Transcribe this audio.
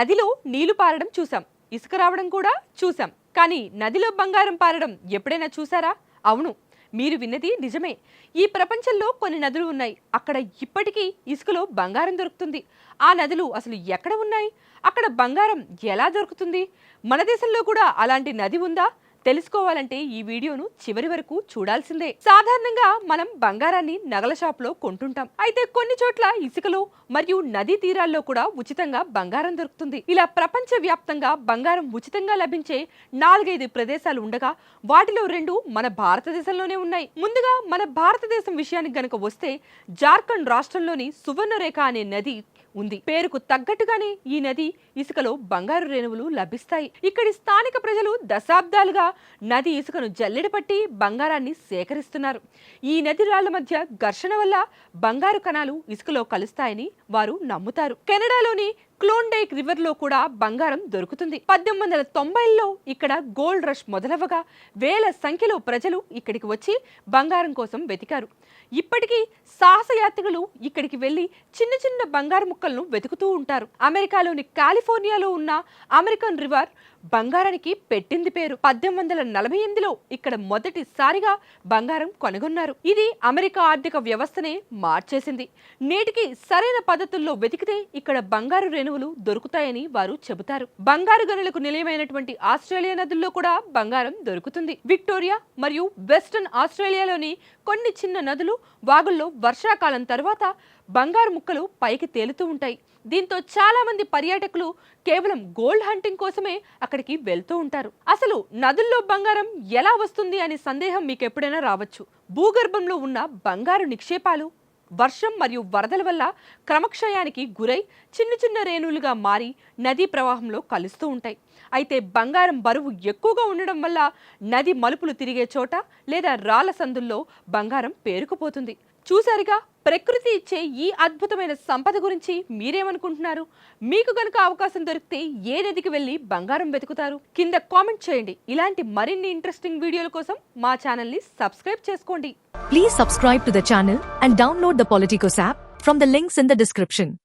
నదిలో నీళ్ళు పారడం చూసాం ఇసుక రావడం కూడా చూసాం కానీ నదిలో బంగారం పారడం ఎప్పుడైనా చూసారా అవును. మీరు విన్నది నిజమే. ఈ ప్రపంచంలో కొన్ని నదులు ఉన్నాయి. అక్కడ ఇప్పటికీ ఇసుకలో బంగారం దొరుకుతుంది. ఆ నదులు అసలు ఎక్కడ ఉన్నాయి? అక్కడ బంగారం ఎలా దొరుకుతుంది? మన దేశంలో కూడా అలాంటి నది ఉందా? తెలుసుకోవాలంటే ఈ వీడియోను చివరి వరకు చూడాల్సిందే. సాధారణంగా మనం బంగారాన్ని నగల షాప్లో కొంటుంటాం. అయితే కొన్ని చోట్ల ఇసుకలో మరియు నదీ తీరాల్లో కూడా ఉచితంగా బంగారం దొరుకుతుంది. ఇలా ప్రపంచ వ్యాప్తంగా బంగారం ఉచితంగా లభించే నాలుగైదు ప్రదేశాలు ఉండగా వాటిలో రెండు మన భారతదేశంలోనే ఉన్నాయి. ముందుగా మన భారతదేశం విషయానికి గనక వస్తే జార్ఖండ్ రాష్ట్రంలోని సువర్ణరేఖ అనే నది ఉంది. పేరుకు తగ్గట్టుగానే ఈ నది ఇసుకలో బంగారు రేణువులు లభిస్తాయి. ఇక్కడి స్థానిక ప్రజలు దశాబ్దాలుగా నది ఇసుకను జల్లెడపట్టి బంగారాన్ని సేకరిస్తున్నారు. ఈ నది రాళ్ళ మధ్య ఘర్షణ వల్ల బంగారు కణాలు ఇసుకలో కలుస్తాయని వారు నమ్ముతారు. కెనడాలోని క్లోన్డైక్ రివర్లో కూడా బంగారం దొరుకుతుంది. పద్దెనిమిది వందల తొంభైలో ఇక్కడ గోల్డ్ రష్ మొదలవగా వేల సంఖ్యలో ప్రజలు ఇక్కడికి వచ్చి బంగారం కోసం వెతికారు. ఇప్పటికీ సాహసయాత్రికులు ఇక్కడికి వెళ్ళి చిన్న చిన్న బంగారు ముక్కలను వెతుకుతూ ఉంటారు. అమెరికాలోని కాలిఫోర్నియాలో ఉన్న అమెరికన్ రివర్ బంగారానికి పెట్టింది పేరు. పద్దెనిమిది వందల నలభై ఎనిమిదిలో ఇక్కడ మొదటిసారిగా బంగారం కనుగొన్నారు. ఇది అమెరికా ఆర్థిక వ్యవస్థనే మార్చేసింది. నేటికి సరైన పద్ధతుల్లో వెతికితే ఇక్కడ బంగారు రేణు రేణువులు దొరుకుతాయని వారు చెబుతారు. బంగారు గనులకు నిలయమైనటువంటి ఆస్ట్రేలియా నదుల్లో కూడా బంగారం దొరుకుతుంది. విక్టోరియా మరియు వెస్టర్న్ ఆస్ట్రేలియాలోని కొన్ని చిన్న నదులు వాగుల్లో వర్షాకాలం తర్వాత బంగారు ముక్కలు పైకి తేలుతూ ఉంటాయి. దీంతో చాలా మంది పర్యాటకులు కేవలం గోల్డ్ హంటింగ్ కోసమే అక్కడికి వెళ్తూ ఉంటారు. అసలు నదుల్లో బంగారం ఎలా వస్తుంది అనే సందేహం మీకు ఎప్పుడైనా రావచ్చు. భూగర్భంలో ఉన్న బంగారు నిక్షేపాలు వర్షం మరియు వరదల వల్ల క్రమక్షయానికి గురై చిన్న చిన్న రేణువులుగా మారి నదీ ప్రవాహంలో కలుస్తూ ఉంటాయి. అయితే బంగారం బరువు ఎక్కువగా ఉండడం వల్ల నది మలుపులు తిరిగే చోట లేదా రాళ్ళ సందుల్లో బంగారం పేరుకుపోతుంది. చూసారుగా ప్రకృతి ఇచ్చే ఈ అద్భుతమైన సంపద గురించి మీరేమనుకుంటున్నారు? మీకు గనుక అవకాశం దొరికితే ఏ నదికి వెళ్ళి బంగారం వెతుకుతారు? కింద కామెంట్ చేయండి. ఇలాంటి మరిన్ని ఇంట్రెస్టింగ్ వీడియోల కోసం మా ఛానల్ని సబ్స్క్రైబ్ చేసుకోండి. Please subscribe to the channel and download the Politicos app from the links in the description